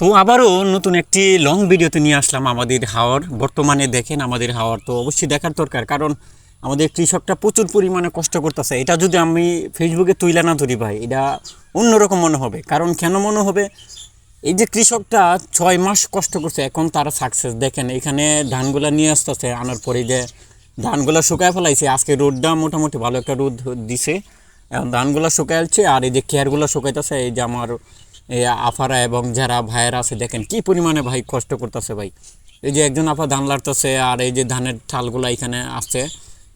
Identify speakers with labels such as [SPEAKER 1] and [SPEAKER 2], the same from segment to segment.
[SPEAKER 1] তো আবারও নতুন একটি লং ভিডিওতে নিয়ে আসলাম আমাদের হাওয়ার বর্তমানে দেখেন আমাদের হাওয়ার তো অবশ্যই দেখার দরকার, কারণ আমাদের কৃষকটা প্রচুর পরিমাণে কষ্ট করতেছে। এটা যদি আমি ফেসবুকে তুইলা না ধরি ভাই, এটা অন্যরকম মনে হবে। কারণ কেন মনে হবে? এই যে কৃষকটা ছয় মাস কষ্ট করছে, এখন তারা সাকসেস দেখেন, এখানে ধানগুলা নিয়ে আসতেছে, আনার পরে যে ধানগুলা শুকায় ফেলাইছে, আজকে রোদটা মোটামুটি ভালো একটা রোদ দিছে। এখন ধানগুলা শুকাইছে আর এই যে খেয়ারগুলো শুকাইতেছে, এই যে আমার আফারা এবং যারা ভাইয়েরা আছে, দেখেন কি পরিমাণে ভাই কষ্ট করতেছে ভাই। এই যে একজন আপা ধান লাড়তেছে আর এই যে ধানের ঠালগুলা এখানে আসছে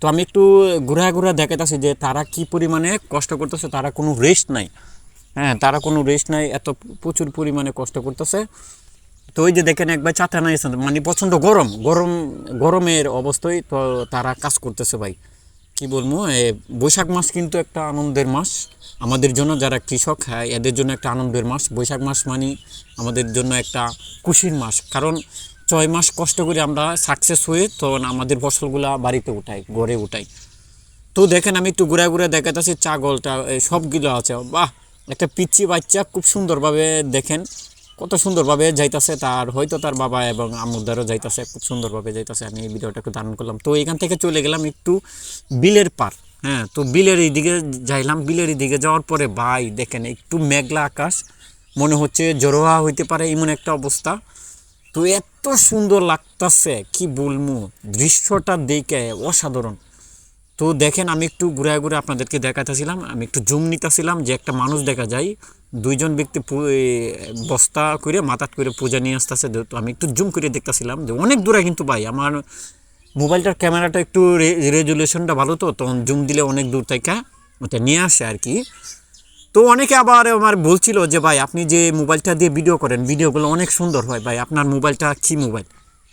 [SPEAKER 1] তো আমি একটু ঘুরা ঘুরা দেখাইতেছি যে তারা কি পরিমাণে কষ্ট করতেছে, তারা কোনো রেস্ট নাই। হ্যাঁ তারা কোনো রেস্ট নাই, এত প্রচুর পরিমাণে কষ্ট করতেছে। তো ওই যে দেখেন একবার চাতা নাই মানে প্রচণ্ড গরম গরম, গরমের অবস্থায় তো তারা কাজ করতেছে ভাই। কি বলব বৈশাখ মাস কিন্তু একটা আনন্দের মাস। আমাদের জন্য যারা কৃষক হ্যাঁ এদের জন্য একটা আনন্দের মাস। বৈশাখ মাস মানে আমাদের জন্য একটা খুশির মাস। কারণ ছয় মাস কষ্ট করে আমরা সাকসেস হয়ে তখন আমাদের ফসলগুলা বাড়িতে উঠাই গড়ে উঠাই। তো দেখেন, আমি একটু ঘুরে ঘুরে দেখাতেছি ছাগলটা এই সবগুলো আছে। বাহ, একটা পিচ্ছি বাচ্চা, খুব সুন্দরভাবে দেখেন। কত সুন্দরভাবে যাইতাছে তার, হয়তো তার বাবা এবং আমুদারও যাইতাছে, খুব সুন্দরভাবে যাইতেছে। আমি এই ভিডিওটা একটু ধারণ করলাম। তো এখান থেকে চলে গেলাম একটু বিলের পার হ্যাঁ? তো বিলের দিকে যাইলাম। বিলের দিকে যাওয়ার পরে, ভাই, দেখেন একটু মেঘলা আকাশ, মনে হচ্ছে জড়োয়া হইতে পারে এমন একটা অবস্থা। তো এত সুন্দর লাগতাছে, কি বলব? দৃশ্যটা দেখে অসাধারণ। তো দেখেন, আমি একটু ঘুরে ঘুরে আপনাদেরকে দেখাতেছিলাম আমি একটু জুম নিতেছিলাম যে একটা মানুষ দেখা যায় দুইজন ব্যক্তি বস্তা করে মাথাত করে পূজা নিয়ে আসতেছে। তো আমি একটু জুম করে দেখতেছিলাম যে অনেক দূরে কিন্তু ভাই, আমার মোবাইলটার ক্যামেরাটা একটু রেজুলেশনটা ভালো তো, তখন জুম দিলে অনেক দূর থেকে ওটা নিয়ে আসে আর কি। তো অনেকে আবার আমার বলছিল যে ভাই, আপনি যে মোবাইলটা দিয়ে ভিডিও করেন, ভিডিওগুলো অনেক সুন্দর হয় ভাই, আপনার মোবাইলটা কি মোবাইল?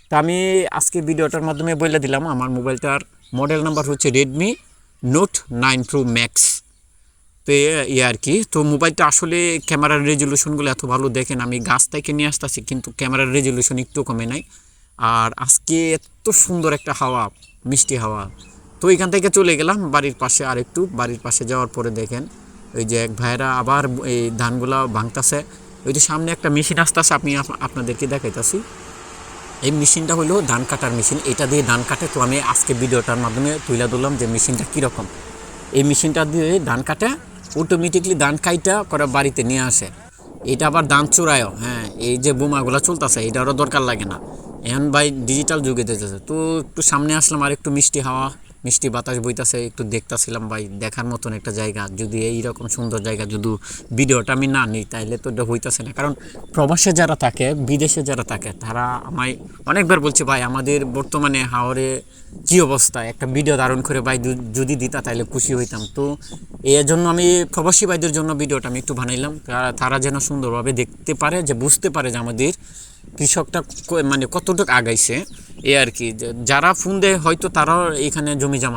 [SPEAKER 1] তা আমি আজকে ভিডিওটার মাধ্যমে বলে দিলাম, আমার মোবাইলটার মডেল নাম্বার হচ্ছে Redmi Note nine Pro Max তো এ- আর কি। তো মোবাইলটা আসলে ক্যামেরার রেজলিউশনগুলো এত ভালো দেখেন, আমি গাছ থেকে নিয়ে আসতেছি, কিন্তু ক্যামেরার রেজলিউশন একটু কমে নাই। আর আজকে এত সুন্দর একটা হাওয়া, মিষ্টি হাওয়া। তো এখান থেকে চলে গেলাম বাড়ির পাশে আর একটু বাড়ির পাশে যাওয়ার পরে দেখেন, ওই যে এক ভাইরা আবার এই ধানগুলা ভাঙতাছে। ওই যে সামনে একটা মেশিন আসতেছে আপনি আপনাদেরকে দেখাইতাছি। এই মেশিনটা হলো ধান কাটার মেশিন। এটা দিয়ে ধান কাটে, তো আমি আজকে ভিডিওটার মাধ্যমে তুলে ধরলাম যে মেশিনটা কীরকম। এই মেশিনটা দিয়ে ধান কাটে অটোমেটিকলি ধান কাইটা করে বাড়িতে নিয়ে আসে। এটা আবার ধান চোরায়ও হ্যাঁ এই যে বোমাগুলো চলতেছে, এটা আরও দরকার লাগে না। এখন ভাই ডিজিটাল যুগে যেতেছে তো একটু সামনে আসলাম আর একটু মিষ্টি হাওয়া। মিষ্টি বাতাস বইতাছে, একটু দেখতাছিলাম ভাই, দেখার মতন একটা জায়গা। যদি এইরকম সুন্দর জায়গা, যদি ভিডিওটা আমি না নিই, তাইলে তো এটা হইতাছে না। কারণ প্রবাসে যারা থাকে, বিদেশে যারা থাকে, তারা আমায় অনেকবার বলছে, ভাই, আমাদের বর্তমানে হাওরে কি অবস্থা? একটা ভিডিও ধারণ করে, ভাই, যদি দিতা, তাইলে খুশি হইতাম। তো এর জন্য আমি প্রবাসী ভাইদের জন্য ভিডিওটা আমি একটু বানাইলাম, তারা যেন সুন্দরভাবে দেখতে পারে, যে বুঝতে পারে যে আমাদের কৃষকটা মানে কতটুকু আগাইছে, এ আর কি। যারা ফোন দেয়, হয়তো তারাও এখানে জমি জমা